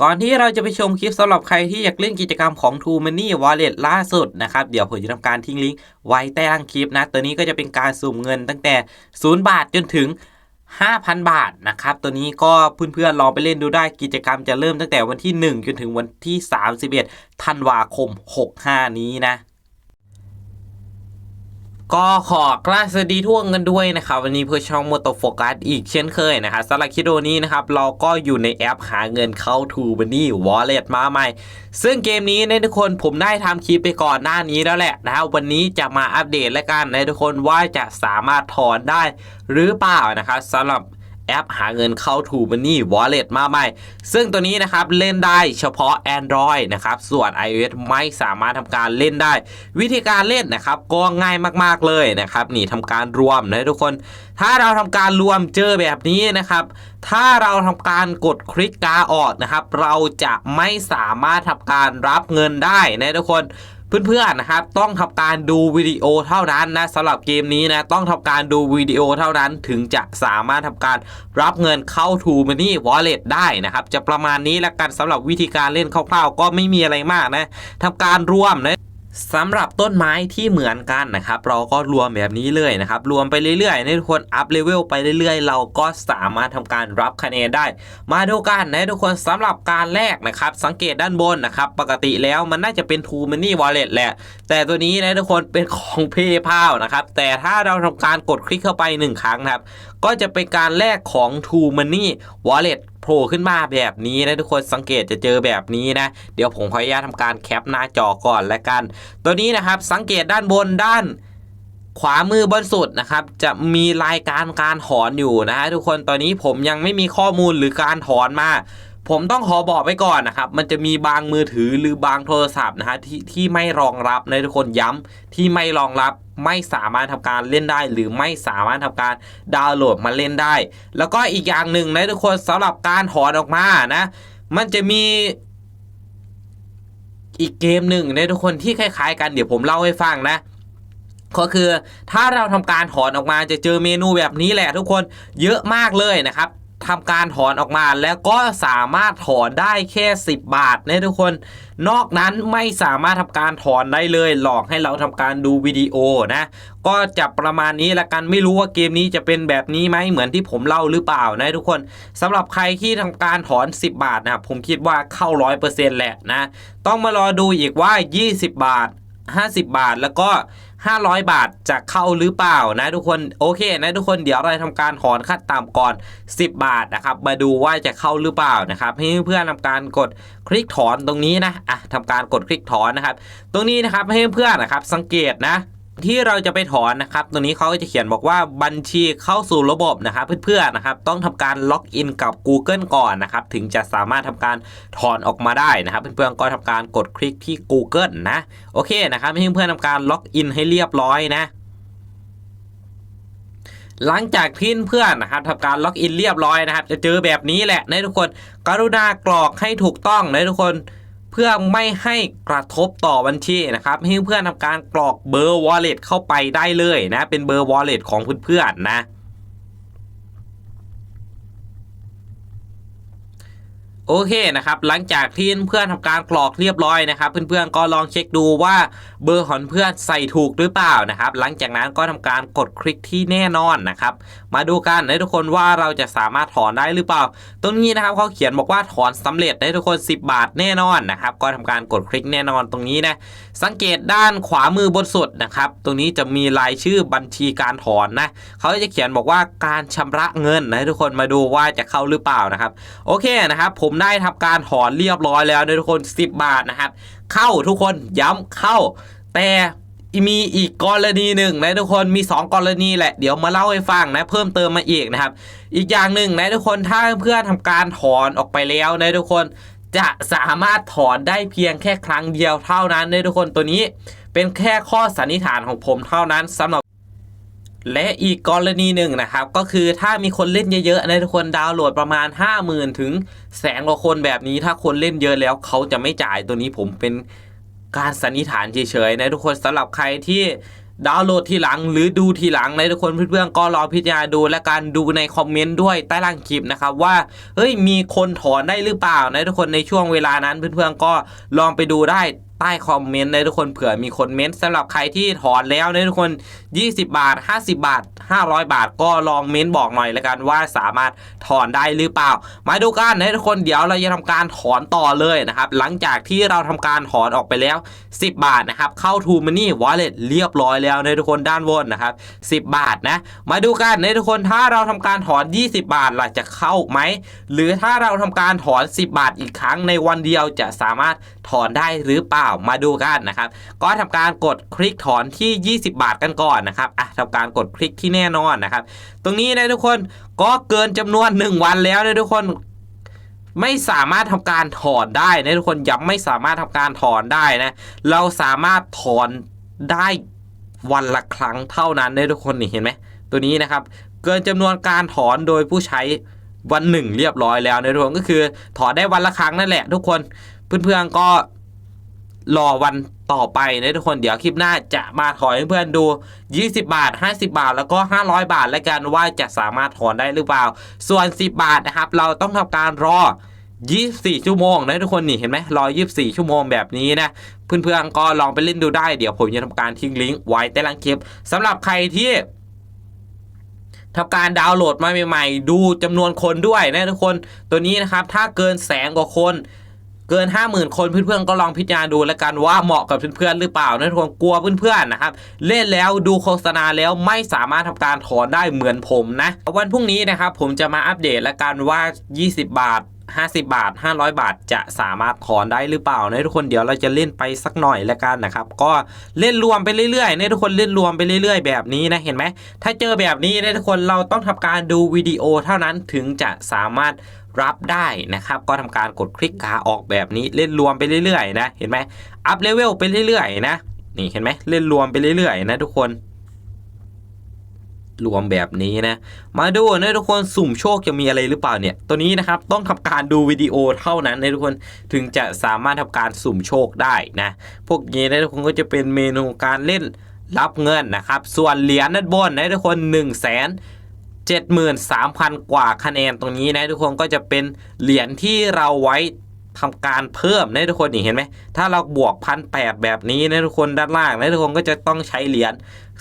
ก่อนที่เราจะไปชมคลิปสำหรับใครที่อยากเล่นกิจกรรมของ True Money Wallet ล่าสุดนะครับ เดี๋ยวผมจะทำการทิ้งลิงก์ไว้ใต้ล่างคลิปนะ ตัวนี้ก็จะเป็นการสุ่มเงินตั้งแต่ 0 บาทจนถึง 5,000 บาทนะครับ ตัวนี้ก็เพื่อนๆลองไปเล่นดูได้กิจกรรมจะเริ่มตั้งแต่วันที่ 1 จนถึงวันที่ 31 ธันวาคม 65 นี้นะ ก็ขอกราสดีทั่วกันด้วยนะครับ วันนี้เพื่อช่องม o ตโฟกัสอีกเช่นเคยนะครับสำหรับคลิปวิดีโอนี้นะครับ เราก็อยู่ในแอปหาเงินเข้าทูบันนี่วอลเล็ตมาใหม่ ซึ่งเกมนี้นะทุกคนผมได้ทำคลิปไปก่อนหน้านี้แล้วแหละนะครับวันนี้จะมาอัปเดตและกันนะทุกคนว่าจะสามารถถอนได้หรือเปล่านะครับสำหรับ แอปหาเงินเข้า To Money Wallet มาใหม่ ซึ่งตัวนี้นะครับเล่นได้เฉพาะ Android นะครับส่วน iOS ไม่สามารถทำการเล่นได้ วิธีการเล่นนะครับก็ง่ายมากๆเลยนะครับนี่ทำการรวมนะทุกคน ถ้าเราทำการรวมเจอแบบนี้นะครับถ้าเราทำการกดคลิกกาออกนะครับเราจะไม่สามารถทำการรับเงินได้นะทุกคน เพื่อนๆนะครับต้องทำการดูวิดีโอเท่านั้นนะสำหรับเกมนี้นะต้องทำการดูวิดีโอเท่านั้นถึงจะสามารถทำการรับเงินเข้า To Money Wallet ได้นะครับ จะประมาณนี้แล้วกันสำหรับวิธีการเล่นคร่าวๆ ก็ไม่มีอะไรมากนะทำการรวมนะ สำหรับต้นไม้ที่เหมือนกันนะครับ เราก็รวมแบบนี้เลยนะครับ รวมไปเรื่อยๆ ในทุกคนอัพเลเวลไปเรื่อยๆ เราก็สามารถทำการรับคะแนนได้ มาดูกันนะทุกคนสำหรับการแรกนะครับ สังเกตด้านบนนะครับ ปกติแล้วมันน่าจะเป็น True Money Wallet แหละ แต่ตัวนี้นะทุกคนเป็นของ PayPal นะครับ แต่ถ้าเราทำการกดคลิกเข้าไป 1 ครั้งนะครับ ก็จะเป็นการแลกของ True Money Wallet โผล่ขึ้นมาแบบนี้นะทุกคนสังเกตจะเจอแบบนี้นะ เดี๋ยวผมขออนุญาตทำการแคปหน้าจอก่อนแล้วกัน ตัวนี้นะครับสังเกตด้านบนด้านขวามือบนสุดนะครับ จะมีรายการการถอนอยู่นะฮะทุกคนตอนนี้ผมยังไม่มีข้อมูลหรือการถอนมาผมต้องขอบอกไว้ก่อนนะครับ มันจะมีบางมือถือหรือบางโทรศัพท์นะฮะที่ที่ไม่รองรับนะทุกคนย้ำที่ไม่รองรับ ไม่สามารถทำการเล่นได้ หรือไม่สามารถทำการดาวน์โหลดมาเล่นได้ แล้วก็อีกอย่างหนึ่งนะทุกคนสำหรับการถอนออกมานะ มันจะมีอีกเกมหนึ่งนะทุกคนที่คล้าย ๆ กันเดี๋ยวผมเล่าให้ฟังนะก็คือถ้าเราทำการถอนออกมาจะเจอเมนูแบบนี้แหละทุกคนเยอะมากเลยนะครับ ทำการถอนออกมาแล้วก็สามารถถอนได้แค่ 10 บาทนะทุกคน นอกนั้นไม่สามารถทำการถอนได้เลย หลอกให้เราทำการดูวิดีโอนะ ก็จะประมาณนี้ละกันไม่รู้ว่าเกมนี้จะเป็นแบบนี้ไหมเหมือนที่ผมเล่าหรือเปล่านะทุกคนสำหรับใครที่ทำการถอน 10 บาทนะผมคิดว่าเข้า 100%แหละนะ ต้องมารอดูอีกว่า 20 บาท 50 บาทแล้วก็ 500 บาทจะเข้าหรือเปล่านะทุกคนโอเคนะทุกคนเดี๋ยวเราทำการถอนขั้นต่ำก่อน 10 บาทนะครับมาดูว่าจะเข้าหรือเปล่านะครับให้เพื่อนทำการกดคลิกถอนตรงนี้นะอะทำการกดคลิกถอนนะครับ ตรงนี้นะครับให้เพื่อนนะครับสังเกตนะ ที่เราจะไปถอนนะครับตรงนี้เขาก็จะเขียนบอกว่าบัญชีเข้าสู่ระบบนะครับเพื่อนๆนะครับต้องทำการล็อกอินกับ Google ก่อนนะครับถึงจะสามารถทำการถอนออกมาได้นะครับเพื่อนๆก็ทำการกดคลิกที่ Google นะโอเคนะครับให้เพื่อนๆทำการล็อกอินให้เรียบร้อยนะหลังจากที่เพื่อนนะครับทำการล็อกอินเรียบร้อยนะครับ จะเจอแบบนี้แหละนะทุกคน กรุณากรอกให้ถูกต้องนะทุกคน พื่อไม่ให้กระทบต่อบัญชีนะครับให้เพื่อนทำการกรอกเบอร์ wallet เข้าไปได้เลยนะ เป็นเบอร์ wallet ของเพื่อนๆนะ โอเคนะครับหลังจากที่เพื่อนทำการกรอกเรียบร้อยนะครับ เพื่อนๆก็ลองเช็คดูว่าเบอร์ของเพื่อนใส่ถูกหรือเปล่านะครับ หลังจากนั้นก็ทำการกดคลิกที่แน่นอนนะครับ มาดูกันนะทุกคนว่าเราจะสามารถถอนได้หรือเปล่า ตรงนี้นะครับเขาเขียนบอกว่าถอนสำเร็จได้ทุกคน 10 บาทแน่นอนนะครับ ก็ทำการกดคลิกแน่นอนตรงนี้นะสังเกตด้านขวามือบนสุดนะครับ ตรงนี้จะมีรายชื่อบัญชีการถอนนะเขาจะเขียนบอกว่าการชำระเงินนะทุกคนมาดูว่าจะเข้าหรือเปล่านะครับ โอเคนะครับผมได้ทำการถอนเรียบร้อยแล้วนะทุกคน 10 บาทนะครับ เข้าทุกคนย้ำเข้า แต่มีอีกกรณีหนึ่งนะทุกคนมี 2 กรณีแหละเดี๋ยวมาเล่าให้ฟังนะเพิ่มเติมมาอีกนะครับ อีกอย่างหนึ่งนะทุกคนถ้าเพื่อนทำการถอนออกไปแล้วนะทุกคนจะสามารถถอนได้เพียงแค่ครั้งเดียวเท่านั้นนะทุกคนตัวนี้เป็นแค่ข้อสันนิษฐานของผมเท่านั้นสำหรับ และอีกกรณีหนึ่งนะครับ ก็คือถ้ามีคนเล่นเยอะๆนะทุกคนดาวน์โหลดประมาณ 50,000 ถึงแสนกว่าคนแบบนี้ ถ้าคนเล่นเยอะแล้วเขาจะไม่จ่ายตัวนี้ผมเป็นการสันนิษฐานเฉยๆนะทุกคนสำหรับใครที่ดาวน์โหลดทีหลังหรือดูทีหลังนะทุกคนเพื่อนๆก็รอพิจารณาดูและการดูในคอมเมนต์ด้วยใต้ล่างคลิปนะครับว่าเฮ้ยมีคนถอนได้หรือเปล่านะทุกคนในช่วงเวลานั้นเพื่อนๆก็ลองไปดูได้ ใต้คอมเมนต์นะทุกคนเผื่อมีคนเมนต์สำหรับใครที่ถอนแล้วนะทุกคน 20 บาท 50 บาท 500 บาท ก็ลองเมนต์บอกหน่อยละกันว่าสามารถถอนได้หรือเปล่า มาดูกันนะทุกคนเดี๋ยวเราจะทำการถอนต่อเลยนะครับ หลังจากที่เราทำการถอนออกไปแล้ว 10 บาทนะครับ เข้า t ูมันนี่วอลเล็ตเรียบร้อยแล้วนะทุกคนด้านบนนะครับ 10 บาทนะ มาดูกันนะทุกคนถ้าเราทำการถอน 20 บาทล่ะจะเข้าไหมหรือถ้าเราทำการถอน 10 บาทอีกครั้งในวันเดียวจะสามารถ ถอนได้หรือเปล่ามาดูกันนะครับ ก็ทำการกดคลิกถอนที่ 20 บาทกันก่อนนะครับอะทำการกดคลิกที่แน่นอนนะครับ ตรงนี้นะทุกคนก็เกินจำนวน 1 วันแล้วนะทุกคนไม่สามารถทำการถอนได้นะทุกคนย้ำไม่สามารถทำการถอนได้นะ เราสามารถถอนได้วันละครั้งเท่านั้นนะทุกคนนี่เห็นไหมตัวนี้นะครับ เกินจำนวนการถอนโดยผู้ใช้วันหนึ่งเรียบร้อยแล้วนะทุกคนก็คือถอนได้วันละครั้งนั่นแหละ ทุกคน เพื่อนๆก็รอวันต่อไปนะทุกคนเดี๋ยวคลิปหน้าจะมาถอนให้เพื่อนดู 20 บาท 50 บาท แล้วก็ 500 บาทแล้วกันว่าจะสามารถถอนได้หรือเปล่า ส่วน 10 บาทนะครับ เราต้องทำการรอ 24 ชั่วโมงนะทุกคนนี่เห็นไหมรอ 24 ชั่วโมงแบบนี้นะเพื่อนๆก็ลองไปเล่นดูได้เดี๋ยวผมจะทำการทิ้งลิงก์ไว้ใต้ล่างคลิปสำหรับใครที่ทำการดาวน์โหลดมาใหม่ๆ ดูจำนวนคนด้วยนะทุกคน ตัวนี้นะครับถ้าเกินแสนกว่าคน เกิน 50,000 คนเพื่อนๆก็ลองพิจารณาดูแล้วกันว่าเหมาะกับเพื่อนๆหรือเปล่านะทุกคนกลัวเพื่อนๆนะครับเล่นแล้วดูโฆษณาแล้วไม่สามารถทำการถอนได้เหมือนผมนะวันพรุ่งนี้นะครับผมจะมาอัปเดตแล้วกันว่า 20 บาท50 บาท 500 บาทจะสามารถถอนได้หรือเปล่านะทุกคนเดี๋ยวเราจะเล่นไปสักหน่อยแล้วกันนะครับ ก็เล่นรวมไปเรื่อยๆนะทุกคนเล่นรวมไปเรื่อย ๆ แบบนี้นะเห็นไหมถ้าเจอแบบนี้นะทุกคนเราต้องทำการดูวิดีโอเท่านั้นถึงจะสามารถ รับได้นะครับ ก็ทำการกดคลิกขาออกแบบนี้เล่นรวมไปเรื่อยๆนะเห็นไหมอัพเลเวลไปเรื่อยๆนะนี่เห็นไหมเล่นรวมไปเรื่อยๆนะทุกคนรวมแบบนี้นะ มาดูนะทุกคนสุ่มโชคจะมีอะไรหรือเปล่าเนี่ย ตัวนี้นะครับต้องทำการดูวิดีโอเท่านั้นนะทุกคนถึงจะสามารถทำการสุ่มโชคได้นะ พวกนี้นะทุกคนก็จะเป็นเมนูการเล่นรับเงินนะครับ ส่วนเหรียญด้านบนนะทุกคน1 0 0 0 0แสน 73,000 กว่าคะแนนตรงนี้นะทุกคนก็จะเป็นเหรียญที่เราไว้ ทำการเพิ่มนะทุกคนนี่เห็นไหมถ้าเราบวกพันแแบบนี้นะทุกคนด้านล่างนะทุกคนก็จะต้องใช้เหรียญ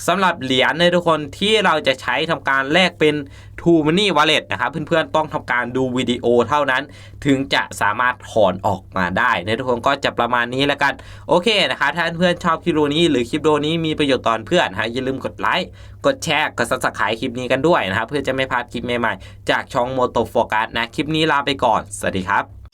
สำหรับเหรียญนะทุกคนที่เราจะใช้ทำการแลกเป็น t ูมันนี่วอลเล็ตนะครับเพื่อนๆต้องทำการดูวิดีโอเท่านั้น ถึงจะสามารถถอนออกมาได้นะทุกคนก็จะประมาณนี้แล้วกันโอเคนะครับถ้าเพื่อนชอบคลิปวิดีโอนี้ หรือคลิปวิดีโอนี้มีประโยชน์ตอนเพื่อนนะอย่าลืมกดไลค์กดแชร์กดซับสไครต์คลิปนี้กันด้วยนะครับเพื่อจะไม่พลาดคลิปใหม่ๆ จากช่องโมโตโฟกัสนะคลิปนี้ลาไปก่อนสวัสดีครับ